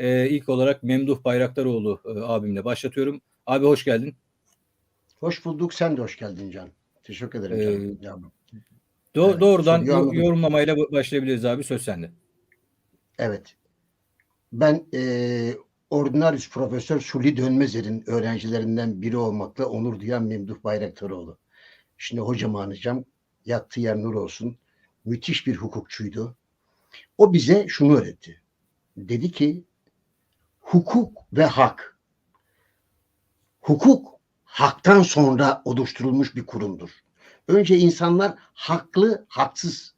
Ee, ilk olarak Memduh Bayraktaroğlu e, abimle başlatıyorum. Abi hoş geldin. Hoş bulduk. Sen de hoş geldin Can. Teşekkür ederim Ee, canım. Do- Evet, doğrudan yo- yorumlamayla ba- başlayabiliriz abi. Söz sende. Evet. Ben e, Ordinarius Profesör Suli Dönmezer'in öğrencilerinden biri olmakla onur duyan Memduh Bayraktaroğlu. Şimdi hocamı anacağım. Yattığı yer nur olsun. Müthiş bir hukukçuydu. O bize şunu öğretti. Dedi ki hukuk ve hak. Hukuk haktan sonra oluşturulmuş bir kurumdur. Önce insanlar haklı, haksız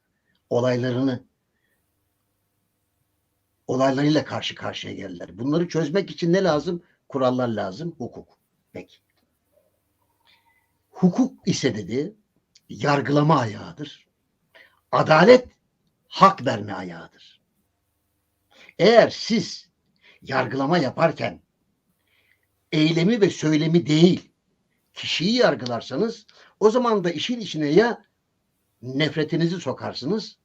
olaylarını olaylarıyla karşı karşıya geldiler. Bunları çözmek için ne lazım? Kurallar lazım, hukuk. Peki. Hukuk ise dedi, yargılama ayağıdır. Adalet hak verme ayağıdır. Eğer siz yargılama yaparken eylemi ve söylemi değil, kişiyi yargılarsanız o zaman da işin içine ya nefretinizi sokarsınız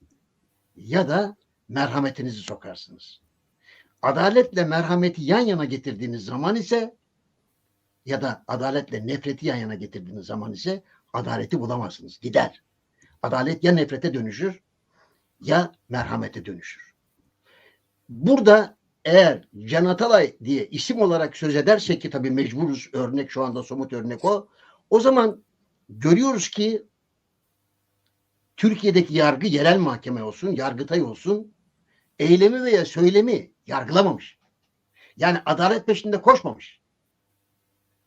ya da merhametinizi sokarsınız. Adaletle merhameti yan yana getirdiğiniz zaman ise ya da adaletle nefreti yan yana getirdiğiniz zaman ise adaleti bulamazsınız. Gider. Adalet ya nefrete dönüşür ya merhamete dönüşür. Burada eğer Can Atalay diye isim olarak söz edersek ki tabii mecburuz örnek şu anda somut örnek o. O zaman görüyoruz ki Türkiye'deki yargı yerel mahkeme olsun, yargıtay olsun eylemi veya söylemi yargılamamış. Yani adalet peşinde koşmamış.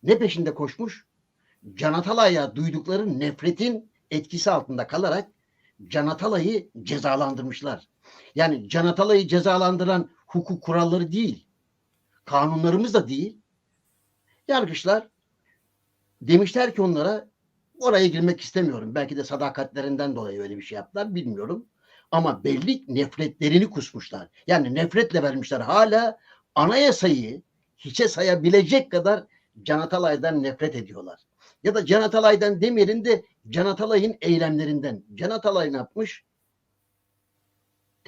Ne peşinde koşmuş? Can Atalay'a duydukları nefretin etkisi altında kalarak Can Atalay'ı cezalandırmışlar. Yani Can Atalay'ı cezalandıran hukuk kuralları değil, kanunlarımız da değil. Yargıçlar demişler ki onlara oraya girmek istemiyorum. Belki de sadakatlerinden dolayı öyle bir şey yaptılar bilmiyorum. Ama belli nefretlerini kusmuşlar. Yani nefretle vermişler. Hala anayasayı hiçe sayabilecek kadar Can Atalay'dan nefret ediyorlar. Ya da Can Atalay'dan demeyelim de Can eylemlerinden. Can ne yapmış?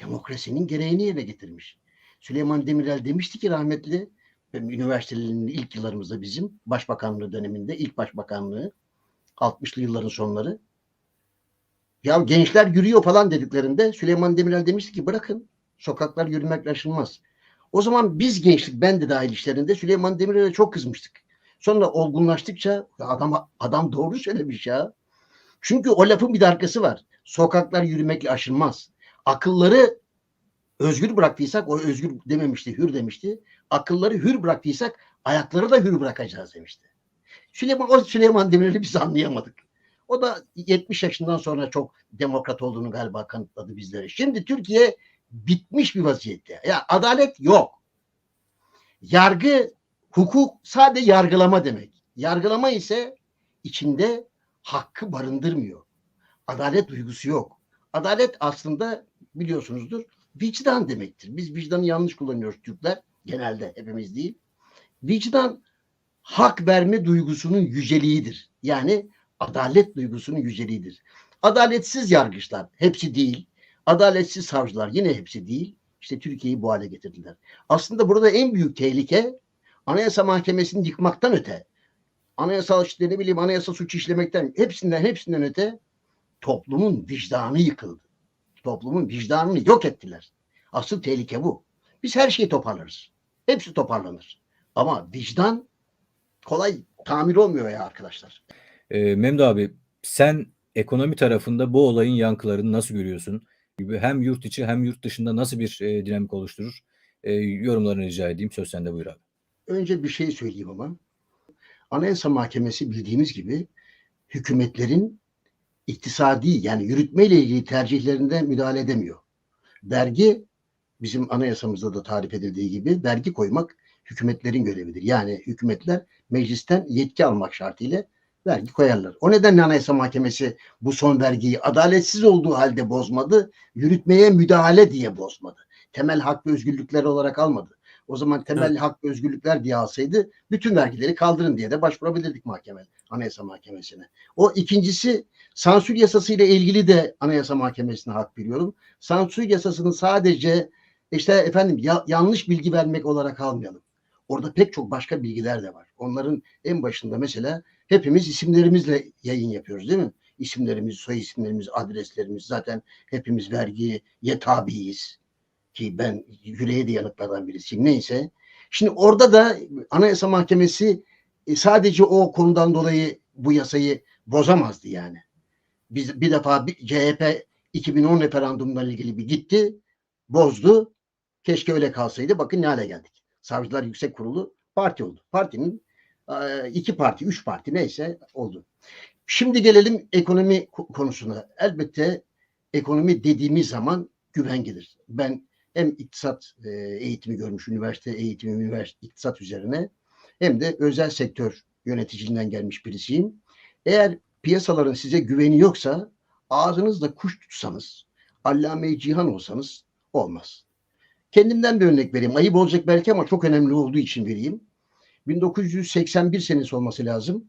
Demokrasinin gereğini yerine getirmiş. Süleyman Demirel demişti ki rahmetli üniversitelerinin ilk yıllarımızda bizim başbakanlığı döneminde ilk başbakanlığı 60'lı yılların sonları ya gençler yürüyor falan dediklerinde Süleyman Demirel demişti ki bırakın sokaklar yürümekle aşılmaz. O zaman biz gençlik ben de dahil işlerinde Süleyman Demirel'e çok kızmıştık. Sonra olgunlaştıkça adam adam doğru söylemiş ya. Çünkü o lafın bir de arkası var. Sokaklar yürümekle aşılmaz. Akılları özgür bıraktıysak o özgür dememişti, hür demişti. Akılları hür bıraktıysak ayakları da hür bırakacağız demişti. Süleyman o Süleyman Demirel'i biz anlayamadık. O da 70 yaşından sonra çok demokrat olduğunu galiba kanıtladı bizlere. Şimdi Türkiye bitmiş bir vaziyette. Ya adalet yok. Yargı, hukuk sadece yargılama demek. Yargılama ise içinde hakkı barındırmıyor. Adalet duygusu yok. Adalet aslında biliyorsunuzdur vicdan demektir. Biz vicdanı yanlış kullanıyoruz Türkler. Genelde hepimiz değil. Vicdan hak verme duygusunun yüceliğidir. Yani adalet duygusunun yüceliğidir. Adaletsiz yargıçlar hepsi değil. Adaletsiz savcılar yine hepsi değil. İşte Türkiye'yi bu hale getirdiler. Aslında burada en büyük tehlike Anayasa Mahkemesi'ni yıkmaktan öte, anayasal işte ne bileyim anayasa suç işlemekten hepsinden hepsinden öte toplumun vicdanı yıkıldı. Toplumun vicdanını yok ettiler. Asıl tehlike bu. Biz her şeyi toparlarız. Hepsi toparlanır. Ama vicdan kolay tamir olmuyor ya arkadaşlar. Ee, Memduh abi sen ekonomi tarafında bu olayın yankılarını nasıl görüyorsun? Hem yurt içi hem yurt dışında nasıl bir e, dinamik oluşturur? E, yorumlarını rica edeyim. Söz sende buyur abi. Önce bir şey söyleyeyim ama. Anayasa Mahkemesi bildiğimiz gibi hükümetlerin iktisadi yani yürütmeyle ilgili tercihlerinde müdahale edemiyor. Vergi bizim anayasamızda da tarif edildiği gibi vergi koymak hükümetlerin görevidir. Yani hükümetler meclisten yetki almak şartıyla vergi koyarlar. O nedenle Anayasa Mahkemesi bu son vergiyi adaletsiz olduğu halde bozmadı, yürütmeye müdahale diye bozmadı. Temel hak ve özgürlükler olarak almadı. O zaman temel Evet. hak ve özgürlükler diye alsaydı bütün vergileri kaldırın diye de başvurabilirdik mahkeme, Anayasa Mahkemesi'ne. O ikincisi sansür yasası ile ilgili de Anayasa Mahkemesi'ne hak veriyorum. Sansür yasasının sadece İşte efendim ya- yanlış bilgi vermek olarak almayalım. Orada pek çok başka bilgiler de var. Onların en başında mesela hepimiz isimlerimizle yayın yapıyoruz değil mi? İsimlerimiz, soy isimlerimiz, adreslerimiz zaten hepimiz vergiye tabiiz. Ki ben yüreğe de yanıtlardan birisiyim. Neyse. Şimdi orada da Anayasa Mahkemesi sadece o konudan dolayı bu yasayı bozamazdı yani. Biz bir defa bir, CHP 2010 referandumla ilgili bir gitti, bozdu. Keşke öyle kalsaydı. Bakın ne hale geldik. Savcılar Yüksek Kurulu parti oldu. Partinin e, iki parti, üç parti neyse oldu. Şimdi gelelim ekonomi ko- konusuna. Elbette ekonomi dediğimiz zaman güven gelir. Ben hem iktisat e, eğitimi görmüş, üniversite eğitimi, üniversite iktisat üzerine hem de özel sektör yöneticiliğinden gelmiş birisiyim. Eğer piyasaların size güveni yoksa ağzınızda kuş tutsanız, allame cihan olsanız olmaz. Kendimden bir örnek vereyim. Ayıp olacak belki ama çok önemli olduğu için vereyim. 1981 senesi olması lazım.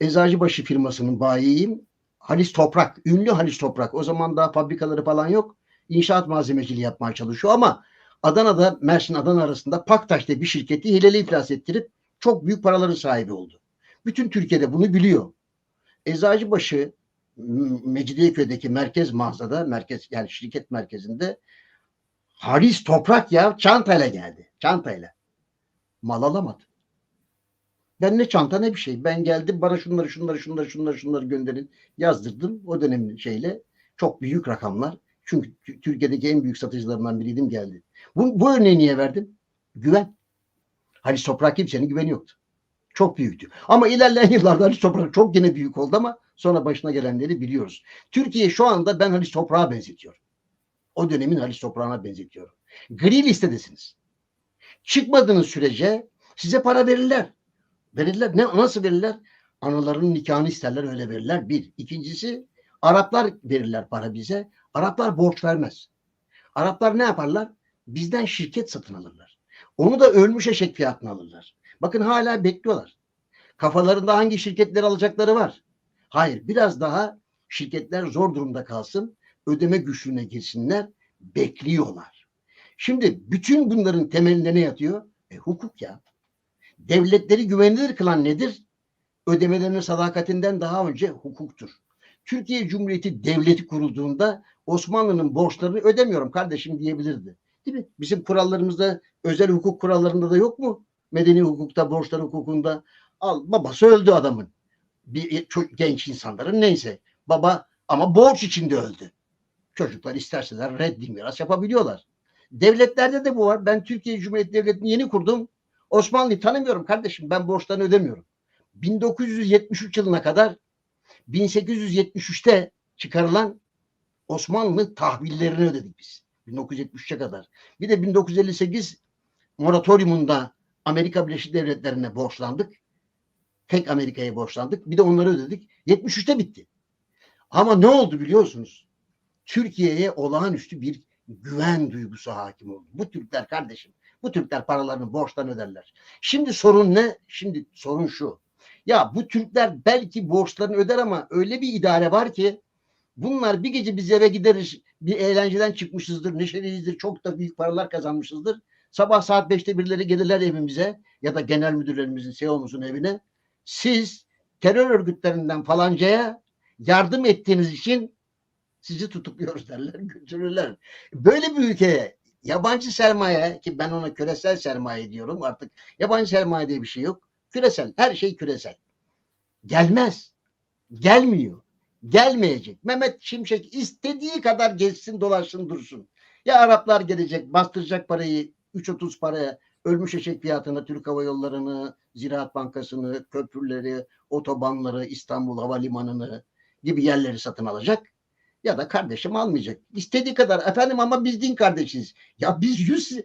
Eczacıbaşı firmasının bayiyim. Halis Toprak, ünlü Halis Toprak. O zaman daha fabrikaları falan yok. İnşaat malzemeciliği yapmaya çalışıyor ama Adana'da Mersin Adana arasında Paktaş diye bir şirketi hileli iflas ettirip çok büyük paraların sahibi oldu. Bütün Türkiye'de bunu biliyor. Eczacıbaşı Mecidiyeköy'deki merkez mağazada, merkez yani şirket merkezinde Halis Toprak ya çantayla geldi. Çantayla. Mal alamadı. Ben ne çanta ne bir şey. Ben geldim bana şunları şunları şunları şunları şunları gönderin. Yazdırdım o dönemin şeyle. Çok büyük rakamlar. Çünkü Tü- Türkiye'deki en büyük satıcılarından biriydim geldi. Bu, bu örneği niye verdim? Güven. Halis Toprak kimsenin güveni yoktu. Çok büyüktü. Ama ilerleyen yıllarda Halis Toprak çok gene büyük oldu ama sonra başına gelenleri biliyoruz. Türkiye şu anda ben Halis Toprak'a benzetiyorum. O dönemin Halis Toprağı'na benzetiyorum. Gri listedesiniz. Çıkmadığınız sürece size para verirler. Verirler. Ne, nasıl verirler? Anaların nikahını isterler öyle verirler. Bir. İkincisi Araplar verirler para bize. Araplar borç vermez. Araplar ne yaparlar? Bizden şirket satın alırlar. Onu da ölmüş eşek fiyatına alırlar. Bakın hala bekliyorlar. Kafalarında hangi şirketleri alacakları var. Hayır biraz daha şirketler zor durumda kalsın. Ödeme güçlüğüne girsinler. Bekliyorlar. Şimdi bütün bunların temelinde ne yatıyor? E, hukuk ya. Devletleri güvenilir kılan nedir? Ödemelerinin sadakatinden daha önce hukuktur. Türkiye Cumhuriyeti Devleti kurulduğunda Osmanlı'nın borçlarını ödemiyorum kardeşim diyebilirdi. Değil mi? Bizim kurallarımızda özel hukuk kurallarında da yok mu? Medeni hukukta, borçlar hukukunda. Al babası öldü adamın. Bir çok genç insanların neyse. Baba ama borç içinde öldü. Çocuklar isterseler reddi miras yapabiliyorlar. Devletlerde de bu var. Ben Türkiye Cumhuriyeti Devleti'ni yeni kurdum. Osmanlı'yı tanımıyorum kardeşim. Ben borçlarını ödemiyorum. 1973 yılına kadar 1873'te çıkarılan Osmanlı tahvillerini ödedik biz. 1973'e kadar. Bir de 1958 moratoriumunda Amerika Birleşik Devletleri'ne borçlandık. Tek Amerika'ya borçlandık. Bir de onları ödedik. 73'te bitti. Ama ne oldu biliyorsunuz? Türkiye'ye olağanüstü bir güven duygusu hakim oldu. Bu Türkler kardeşim, bu Türkler paralarını borçtan öderler. Şimdi sorun ne? Şimdi sorun şu. Ya bu Türkler belki borçlarını öder ama öyle bir idare var ki bunlar bir gece biz eve gideriz, bir eğlenceden çıkmışızdır, neşeliyizdir, çok da büyük paralar kazanmışızdır. Sabah saat 5'te birileri gelirler evimize ya da genel müdürlerimizin, CEO'muzun evine. Siz terör örgütlerinden falancaya yardım ettiğiniz için sizi tutukluyoruz derler, götürürler. Böyle bir ülkeye yabancı sermaye ki ben ona küresel sermaye diyorum artık yabancı sermaye diye bir şey yok. Küresel, her şey küresel. Gelmez. Gelmiyor. Gelmeyecek. Mehmet Şimşek istediği kadar geçsin dolaşsın dursun. Ya Araplar gelecek bastıracak parayı 3.30 paraya ölmüş eşek fiyatına Türk Hava Yolları'nı, Ziraat Bankası'nı, köprüleri, otobanları, İstanbul Havalimanı'nı gibi yerleri satın alacak. Ya da kardeşim almayacak. İstediği kadar efendim ama biz din kardeşiyiz. Ya biz 100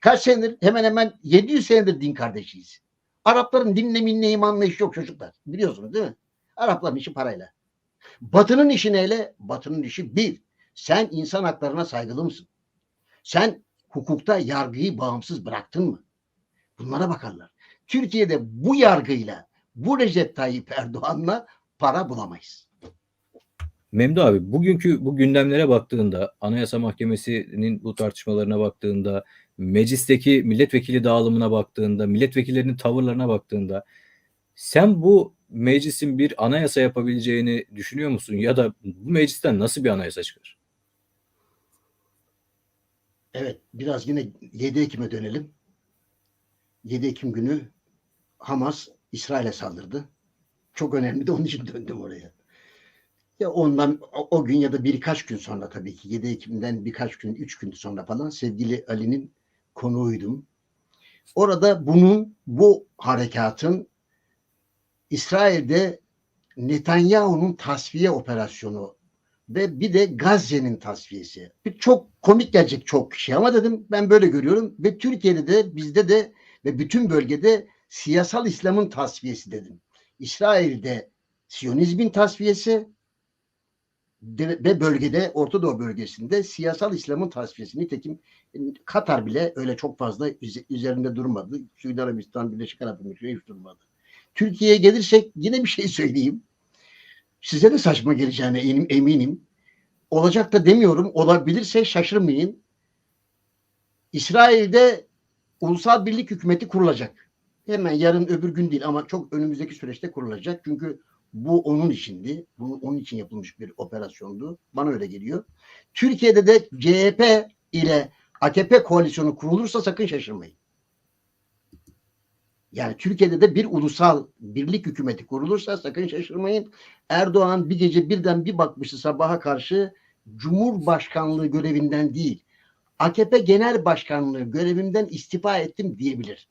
kaç senedir hemen hemen 700 senedir din kardeşiyiz. Arapların dinle minle imanla işi yok çocuklar. Biliyorsunuz değil mi? Arapların işi parayla. Batının işi neyle? Batının işi bir. Sen insan haklarına saygılı mısın? Sen hukukta yargıyı bağımsız bıraktın mı? Bunlara bakarlar. Türkiye'de bu yargıyla bu Recep Tayyip Erdoğan'la para bulamayız. Memdu abi bugünkü bu gündemlere baktığında, Anayasa Mahkemesi'nin bu tartışmalarına baktığında, meclisteki milletvekili dağılımına baktığında, milletvekillerinin tavırlarına baktığında sen bu meclisin bir anayasa yapabileceğini düşünüyor musun? Ya da bu meclisten nasıl bir anayasa çıkar? Evet, biraz yine 7 Ekim'e dönelim. 7 Ekim günü Hamas İsrail'e saldırdı. Çok önemli de onun için döndüm oraya. Ya ondan o, gün ya da birkaç gün sonra tabii ki 7 Ekim'den birkaç gün, 3 gün sonra falan sevgili Ali'nin konuğuydum. Orada bunun, bu harekatın İsrail'de Netanyahu'nun tasfiye operasyonu ve bir de Gazze'nin tasfiyesi. Bir çok komik gelecek çok kişi ama dedim ben böyle görüyorum ve Türkiye'de de bizde de ve bütün bölgede siyasal İslam'ın tasfiyesi dedim. İsrail'de Siyonizmin tasfiyesi ve bölgede Orta Doğu bölgesinde siyasal İslam'ın tasfiyesi. Nitekim Katar bile öyle çok fazla üze- üzerinde durmadı. Suudi Arabistan, Birleşik Arap Emirlikleri hiç durmadı. Türkiye'ye gelirsek yine bir şey söyleyeyim. Size de saçma geleceğine eminim. Olacak da demiyorum. Olabilirse şaşırmayın. İsrail'de ulusal birlik hükümeti kurulacak. Hemen yarın öbür gün değil ama çok önümüzdeki süreçte kurulacak. Çünkü bu onun içindi. Bu onun için yapılmış bir operasyondu. Bana öyle geliyor. Türkiye'de de CHP ile AKP koalisyonu kurulursa sakın şaşırmayın. Yani Türkiye'de de bir ulusal birlik hükümeti kurulursa sakın şaşırmayın. Erdoğan bir gece birden bir bakmıştı sabaha karşı Cumhurbaşkanlığı görevinden değil AKP Genel Başkanlığı görevimden istifa ettim diyebilir.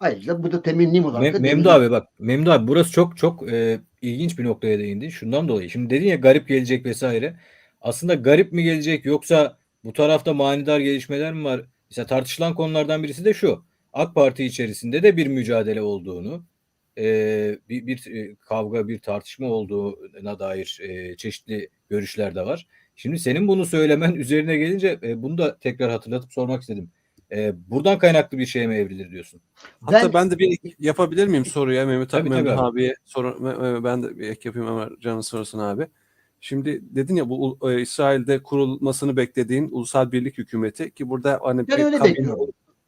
Ayrıca bu da temennim olarak Me- da Memdu denilir. abi bak Memdu abi burası çok çok e, ilginç bir noktaya değindi. Şundan dolayı. Şimdi dedin ya garip gelecek vesaire. Aslında garip mi gelecek yoksa bu tarafta manidar gelişmeler mi var? Mesela tartışılan konulardan birisi de şu. AK Parti içerisinde de bir mücadele olduğunu, e, bir, bir e, kavga, bir tartışma olduğuna dair e, çeşitli görüşler de var. Şimdi senin bunu söylemen üzerine gelince e, bunu da tekrar hatırlatıp sormak istedim. E, buradan kaynaklı bir şeye mi evrilir diyorsun? Hatta Ben- ben, de bir ek yapabilir miyim soruya Mehmet, Tabii, Mehmet tabii abi. abiye soru ben de bir ek yapayım Ömer Can'ın sorusunu abi. Şimdi dedin ya bu e, İsrail'de kurulmasını beklediğin ulusal birlik hükümeti ki burada hani Ben bir öyle kabine.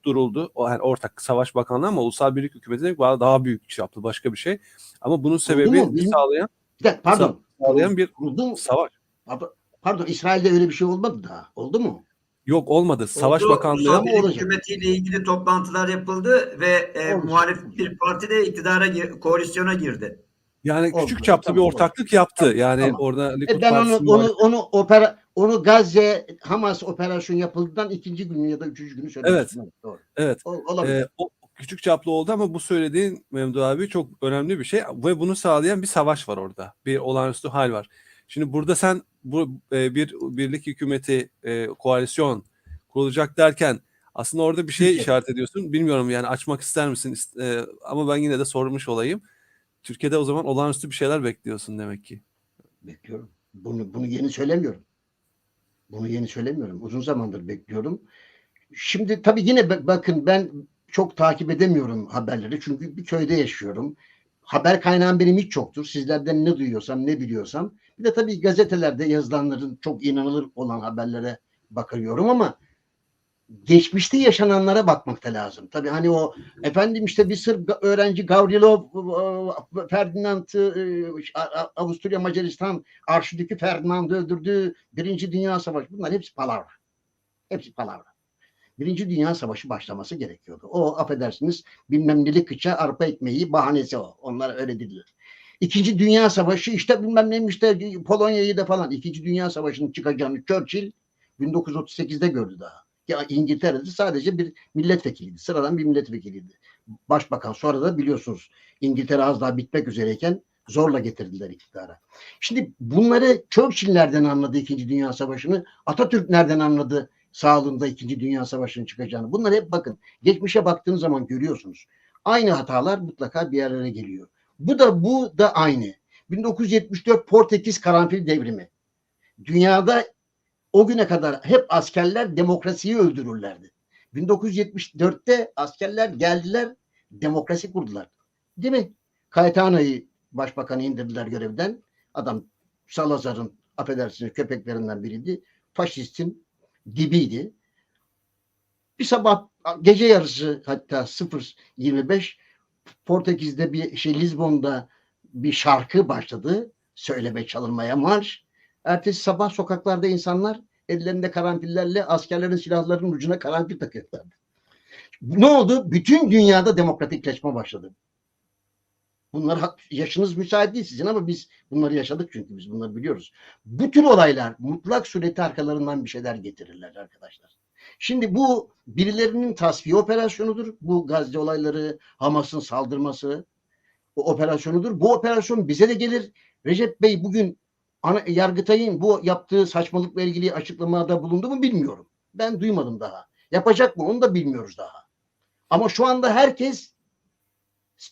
Duruldu. O yani ortak savaş bakanlığı ama ulusal birlik hükümeti daha büyük iş yaptı başka bir şey. Ama bunun sebebi sağlayan Bir dakika, pardon. sağlayan bir Kuruldu mu? savaş. Pardon, pardon İsrail'de öyle bir şey olmadı daha. Oldu mu? Yok olmadı. Savaş Oldu. Bakanlığı Ulusal Birlik olacak. Hükümetiyle ilgili toplantılar yapıldı ve e, muhalif bir parti de iktidara gir- koalisyona girdi. Yani Oldu. küçük çaplı Tamam, bir oldu. ortaklık yaptı. Yani Tamam. orada Likud E ben onu onu onu opera onu Gazze Hamas operasyon yapıldıktan ikinci günü ya da üçüncü günü söylemiştim. Evet. Doğru. Evet. Olabilir. Ee, o küçük çaplı oldu ama bu söylediğin Memdu abi çok önemli bir şey ve bunu sağlayan bir savaş var orada. Bir olağanüstü hal var. Şimdi burada sen bu e, bir birlik hükümeti e, koalisyon kurulacak derken aslında orada bir şey işaret ediyorsun. Bilmiyorum yani açmak ister misin? E, ama ben yine de sormuş olayım. Türkiye'de o zaman olağanüstü bir şeyler bekliyorsun demek ki. Bekliyorum. Bunu bunu yeni söylemiyorum. Bunu yeni söylemiyorum. Uzun zamandır bekliyorum. Şimdi tabii yine ba- bakın ben çok takip edemiyorum haberleri. Çünkü bir köyde yaşıyorum. Haber kaynağım benim hiç çoktur. Sizlerden ne duyuyorsam, ne biliyorsam. Bir de tabii gazetelerde yazılanların çok inanılır olan haberlere bakıyorum ama geçmişte yaşananlara bakmak da lazım. Tabii hani o efendim işte bir Sırp öğrenci Gavrilov e, Ferdinand'ı e, Avusturya Macaristan Arşidükü Ferdinand'ı öldürdü. Birinci Dünya Savaşı. Bunlar hepsi palavra. Hepsi palavra. Birinci Dünya Savaşı başlaması gerekiyordu. O affedersiniz bilmem neli kıça arpa ekmeği bahanesi o. Onlar öyle dediler. İkinci Dünya Savaşı işte bilmem neymiş de Polonya'yı da falan. İkinci Dünya Savaşı'nın çıkacağını Churchill 1938'de gördü daha. Ya İngiltere'de sadece bir milletvekiliydi. Sıradan bir milletvekiliydi. Başbakan sonra da biliyorsunuz İngiltere az daha bitmek üzereyken zorla getirdiler iktidara. Şimdi bunları Churchill nereden anladı İkinci Dünya Savaşı'nı? Atatürk nereden anladı sağlığında İkinci Dünya Savaşı'nın çıkacağını? Bunları hep bakın. Geçmişe baktığınız zaman görüyorsunuz. Aynı hatalar mutlaka bir yerlere geliyor. Bu da bu da aynı. 1974 Portekiz Karanfil Devrimi. Dünyada o güne kadar hep askerler demokrasiyi öldürürlerdi. 1974'te askerler geldiler, demokrasi kurdular. Değil mi? Cayetano'yu başbakanı indirdiler görevden. Adam Salazar'ın affedersiniz köpeklerinden biriydi. Faşistin dibiydi. Bir sabah gece yarısı hatta 0.25 Portekiz'de bir şey Lizbon'da bir şarkı başladı. Söyleme çalınmaya marş. Ertesi sabah sokaklarda insanlar ellerinde karanfillerle askerlerin silahlarının ucuna karanfil takıyorlardı. Ne oldu? Bütün dünyada demokratikleşme başladı. Bunlar yaşınız müsait değil sizin ama biz bunları yaşadık çünkü biz bunları biliyoruz. Bu tür olaylar mutlak surette arkalarından bir şeyler getirirler arkadaşlar. Şimdi bu birilerinin tasfiye operasyonudur. Bu Gazze olayları, Hamas'ın saldırması o operasyonudur. Bu operasyon bize de gelir. Recep Bey bugün ana, Yargıtay'ın bu yaptığı saçmalıkla ilgili açıklamada bulundu mu bilmiyorum. Ben duymadım daha. Yapacak mı onu da bilmiyoruz daha. Ama şu anda herkes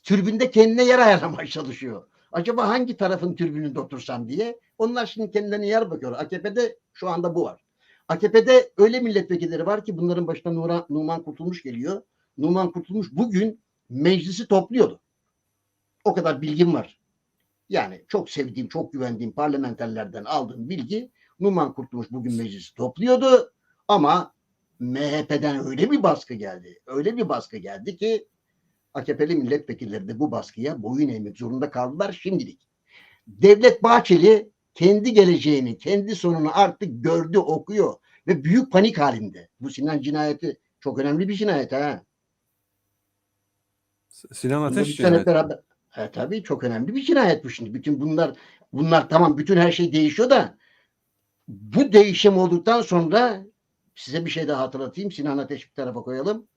türbünde kendine yer ayarlamaya çalışıyor. Acaba hangi tarafın türbününde otursam diye. Onlar şimdi kendilerine yer bakıyor. AKP'de şu anda bu var. AKP'de öyle milletvekilleri var ki bunların başına Nura, Numan Kurtulmuş geliyor. Numan Kurtulmuş bugün meclisi topluyordu. O kadar bilgim var. Yani çok sevdiğim, çok güvendiğim parlamenterlerden aldığım bilgi Numan Kurtulmuş bugün meclisi topluyordu ama MHP'den öyle bir baskı geldi. Öyle bir baskı geldi ki AKP'li milletvekilleri de bu baskıya boyun eğmek zorunda kaldılar şimdilik. Devlet Bahçeli kendi geleceğini, kendi sonunu artık gördü, okuyor ve büyük panik halinde. Bu Sinan cinayeti çok önemli bir cinayet ha. Sinan Ateş cinayeti. beraber. E, tabii çok önemli bir cinayet bu şimdi. Bütün bunlar bunlar tamam bütün her şey değişiyor da bu değişim olduktan sonra size bir şey daha hatırlatayım. Sinan Ateş bir tarafa koyalım.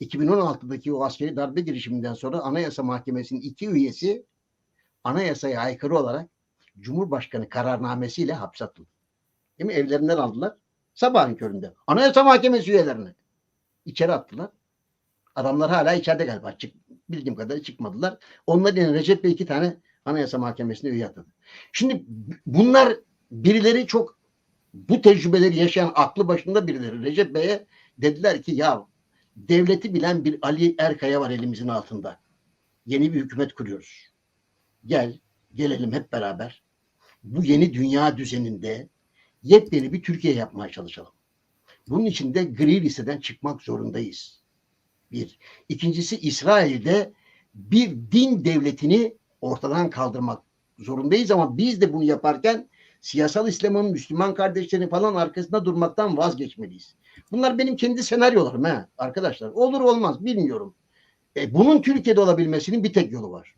2016'daki o askeri darbe girişiminden sonra Anayasa Mahkemesi'nin iki üyesi anayasaya aykırı olarak Cumhurbaşkanı kararnamesiyle hapse atıldı. Değil mi? Evlerinden aldılar. Sabahın köründe. Anayasa Mahkemesi üyelerini içeri attılar. Adamlar hala içeride galiba. Çık, bildiğim kadarıyla çıkmadılar. Onlar yerine Recep Bey iki tane Anayasa Mahkemesi'ne üye atadı. Şimdi bunlar birileri çok bu tecrübeleri yaşayan aklı başında birileri Recep Bey'e dediler ki ya devleti bilen bir Ali Erkaya var elimizin altında. Yeni bir hükümet kuruyoruz. Gel, gelelim hep beraber. Bu yeni dünya düzeninde yepyeni bir Türkiye yapmaya çalışalım. Bunun için de gri listeden çıkmak zorundayız. Bir. İkincisi İsrail'de bir din devletini ortadan kaldırmak zorundayız ama biz de bunu yaparken siyasal İslam'ın Müslüman kardeşlerin falan arkasında durmaktan vazgeçmeliyiz. Bunlar benim kendi senaryolarım ha arkadaşlar. Olur olmaz bilmiyorum. E, bunun Türkiye'de olabilmesinin bir tek yolu var.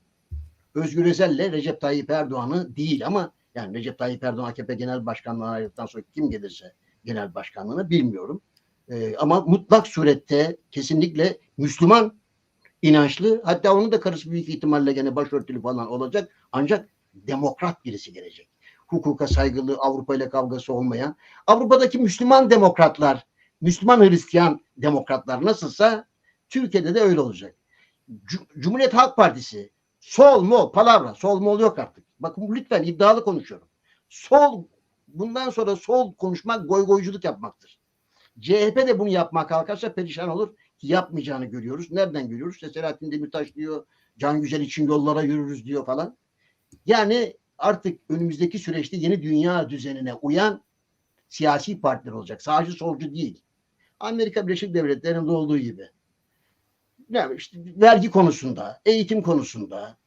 Özgür Özel'le Recep Tayyip Erdoğan'ı değil ama yani Recep Tayyip Erdoğan AKP Genel Başkanlığı'na ayrıldıktan sonra kim gelirse genel başkanlığına bilmiyorum. E, ama mutlak surette kesinlikle Müslüman inançlı hatta onun da karısı büyük ihtimalle gene başörtülü falan olacak ancak demokrat birisi gelecek. Hukuka saygılı, Avrupa ile kavgası olmayan. Avrupa'daki Müslüman demokratlar, Müslüman Hristiyan demokratlar nasılsa Türkiye'de de öyle olacak. Cum- Cumhuriyet Halk Partisi sol mol palavra sol mol yok artık. Bakın lütfen iddialı konuşuyorum. Sol bundan sonra sol konuşmak goygoyculuk yapmaktır. CHP de bunu yapmaya kalkarsa perişan olur yapmayacağını görüyoruz. Nereden görüyoruz? İşte Selahattin Demirtaş diyor, Can Yücel için yollara yürürüz diyor falan. Yani artık önümüzdeki süreçte yeni dünya düzenine uyan siyasi partiler olacak. Sağcı solcu değil. Amerika Birleşik Devletleri'nde olduğu gibi. Yani işte vergi konusunda, eğitim konusunda,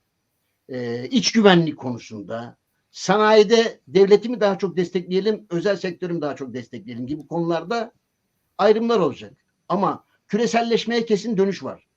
e, iç güvenlik konusunda, sanayide devleti mi daha çok destekleyelim, özel sektörü mü daha çok destekleyelim gibi konularda ayrımlar olacak. Ama küreselleşmeye kesin dönüş var.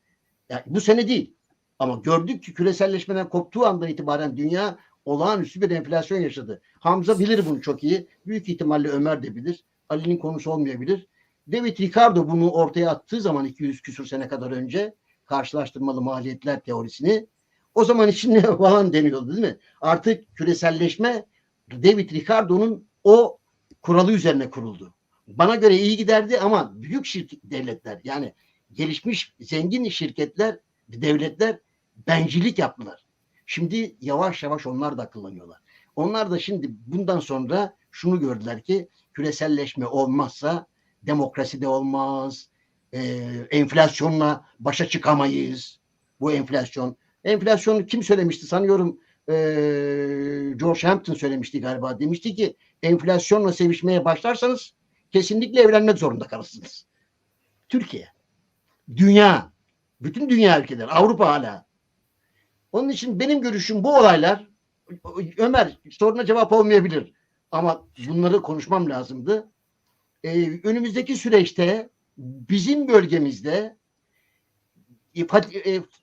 Yani bu sene değil. Ama gördük ki küreselleşmeden koptuğu andan itibaren dünya olağanüstü bir enflasyon yaşadı. Hamza bilir bunu çok iyi. Büyük ihtimalle Ömer de bilir. Ali'nin konusu olmayabilir. David Ricardo bunu ortaya attığı zaman 200 küsur sene kadar önce karşılaştırmalı maliyetler teorisini o zaman için ne falan deniyordu değil mi? Artık küreselleşme David Ricardo'nun o kuralı üzerine kuruldu. Bana göre iyi giderdi ama büyük şirket devletler yani gelişmiş zengin şirketler, devletler bencillik yaptılar. Şimdi yavaş yavaş onlar da akıllanıyorlar. Onlar da şimdi bundan sonra şunu gördüler ki küreselleşme olmazsa demokrasi de olmaz, e, enflasyonla başa çıkamayız. Bu enflasyon. Enflasyonu kim söylemişti sanıyorum eee, George Hampton söylemişti galiba. Demişti ki enflasyonla sevişmeye başlarsanız kesinlikle evlenmek zorunda kalırsınız. Türkiye, dünya, bütün dünya ülkeleri, Avrupa hala. Onun için benim görüşüm bu olaylar Ömer soruna cevap olmayabilir ama bunları konuşmam lazımdı. Ee, önümüzdeki süreçte bizim bölgemizde e,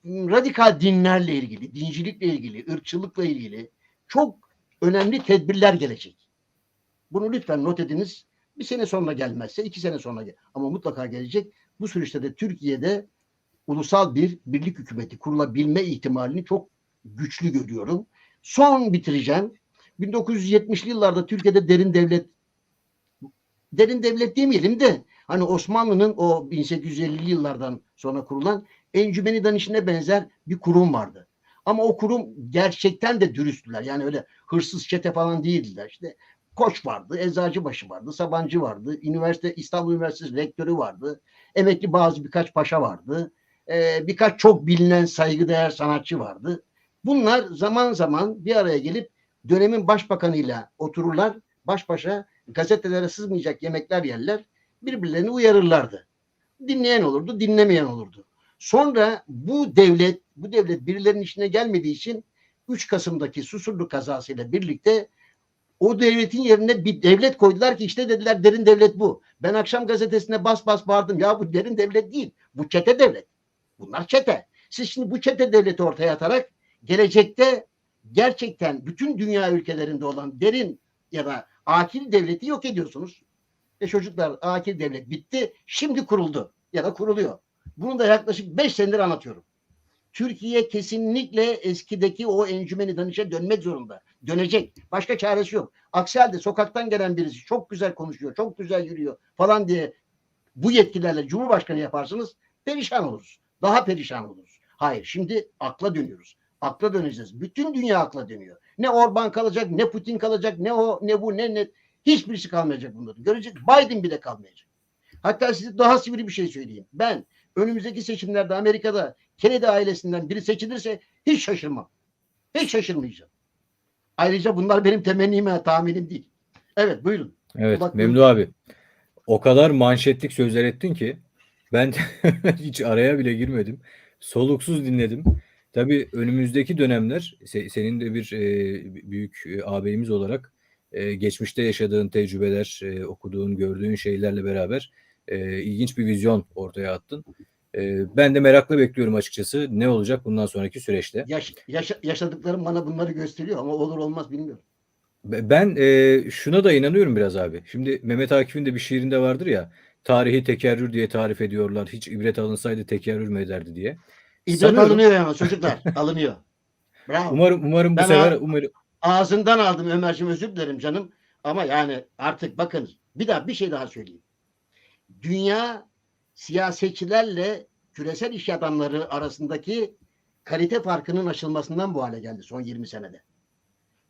radikal dinlerle ilgili, dincilikle ilgili, ırkçılıkla ilgili çok önemli tedbirler gelecek. Bunu lütfen not ediniz. Bir sene sonra gelmezse iki sene sonra gel ama mutlaka gelecek. Bu süreçte de Türkiye'de ulusal bir birlik hükümeti kurulabilme ihtimalini çok güçlü görüyorum. Son bitireceğim. 1970'li yıllarda Türkiye'de derin devlet derin devlet demeyelim de hani Osmanlı'nın o 1850'li yıllardan sonra kurulan Encümeni Danışı'na benzer bir kurum vardı. Ama o kurum gerçekten de dürüsttüler. Yani öyle hırsız çete falan değildiler. İşte Koç vardı, Eczacıbaşı vardı, Sabancı vardı, üniversite İstanbul Üniversitesi rektörü vardı, emekli bazı birkaç paşa vardı, ee, birkaç çok bilinen saygıdeğer sanatçı vardı. Bunlar zaman zaman bir araya gelip dönemin başbakanıyla otururlar, baş başa gazetelere sızmayacak yemekler yerler, birbirlerini uyarırlardı. Dinleyen olurdu, dinlemeyen olurdu. Sonra bu devlet, bu devlet birilerinin işine gelmediği için 3 Kasım'daki Susurluk kazasıyla birlikte o devletin yerine bir devlet koydular ki işte dediler derin devlet bu. Ben akşam gazetesine bas bas bağırdım. Ya bu derin devlet değil. Bu çete devlet. Bunlar çete. Siz şimdi bu çete devleti ortaya atarak gelecekte gerçekten bütün dünya ülkelerinde olan derin ya da akil devleti yok ediyorsunuz. E çocuklar akil devlet bitti. Şimdi kuruldu ya da kuruluyor. Bunu da yaklaşık 5 senedir anlatıyorum. Türkiye kesinlikle eskideki o encümeni danışa dönmek zorunda. Dönecek. Başka çaresi yok. Aksi halde sokaktan gelen birisi çok güzel konuşuyor, çok güzel yürüyor falan diye bu yetkilerle Cumhurbaşkanı yaparsınız perişan oluruz. Daha perişan oluruz. Hayır şimdi akla dönüyoruz. Akla döneceğiz. Bütün dünya akla dönüyor. Ne Orban kalacak, ne Putin kalacak, ne o, ne bu, ne ne. Hiçbirisi kalmayacak bunların. Görecek. Biden bile kalmayacak. Hatta size daha sivri bir şey söyleyeyim. Ben önümüzdeki seçimlerde Amerika'da Kennedy ailesinden biri seçilirse hiç şaşırmam. Hiç şaşırmayacağım. Ayrıca bunlar benim temennim ve tahminim değil. Evet buyurun. Evet Bak- Memdu abi. O kadar manşetlik sözler ettin ki ben hiç araya bile girmedim. Soluksuz dinledim. Tabii önümüzdeki dönemler se- senin de bir e, büyük e, ağabeyimiz olarak e, geçmişte yaşadığın tecrübeler, okuduğun, gördüğün şeylerle beraber ilginç bir vizyon ortaya attın. E, ben de merakla bekliyorum açıkçası. Ne olacak bundan sonraki süreçte? Yaş, yaşa- yaşadıklarım bana bunları gösteriyor ama olur olmaz bilmiyorum. Be- Ben e, şuna da inanıyorum biraz abi. Şimdi Mehmet Akif'in de bir şiirinde vardır ya. Tarihi tekerrür diye tarif ediyorlar. Hiç ibret alınsaydı tekerrür mü ederdi diye. İbret Sanıyorum- alınıyor ama çocuklar alınıyor. Bravo. Umarım umarım bu Ben sefer umarım Ağzından aldım Ömerciğim özür dilerim canım. Ama yani artık bakın bir daha bir şey daha söyleyeyim. Dünya siyasetçilerle küresel iş adamları arasındaki kalite farkının aşılmasından bu hale geldi son 20 senede.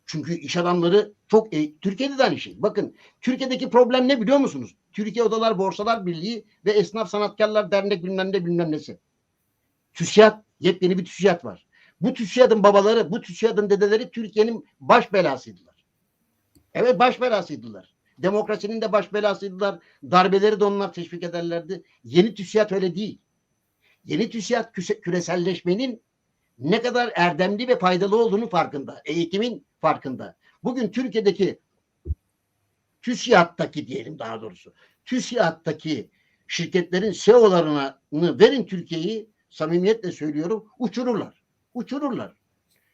Çünkü iş adamları çok e, Türkiye'de de aynı şey. Bakın Türkiye'deki problem ne biliyor musunuz? Türkiye Odalar Borsalar Birliği ve Esnaf Sanatkarlar Dernek bilmem ne bilmem nesi. TÜSİAD, yepyeni bir TÜSİAD var. Bu TÜSİAD'ın babaları, bu TÜSİAD'ın dedeleri Türkiye'nin baş belasıydılar. Evet baş belasıydılar. Demokrasinin de baş belasıydılar. Darbeleri de onlar teşvik ederlerdi. Yeni TÜSİAD öyle değil. Yeni TÜSİAD küreselleşmenin ne kadar erdemli ve faydalı olduğunu farkında. Eğitimin farkında. Bugün Türkiye'deki TÜSİAD'daki diyelim daha doğrusu. TÜSİAD'daki şirketlerin CEO'larını verin Türkiye'yi samimiyetle söylüyorum uçururlar. Uçururlar.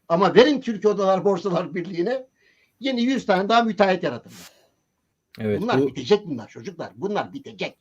Ama verin Türkiye Odalar Borsalar Birliği'ne yeni 100 tane daha müteahhit yaratırlar. Evet bunlar bu bitecek bunlar çocuklar. Bunlar bitecek.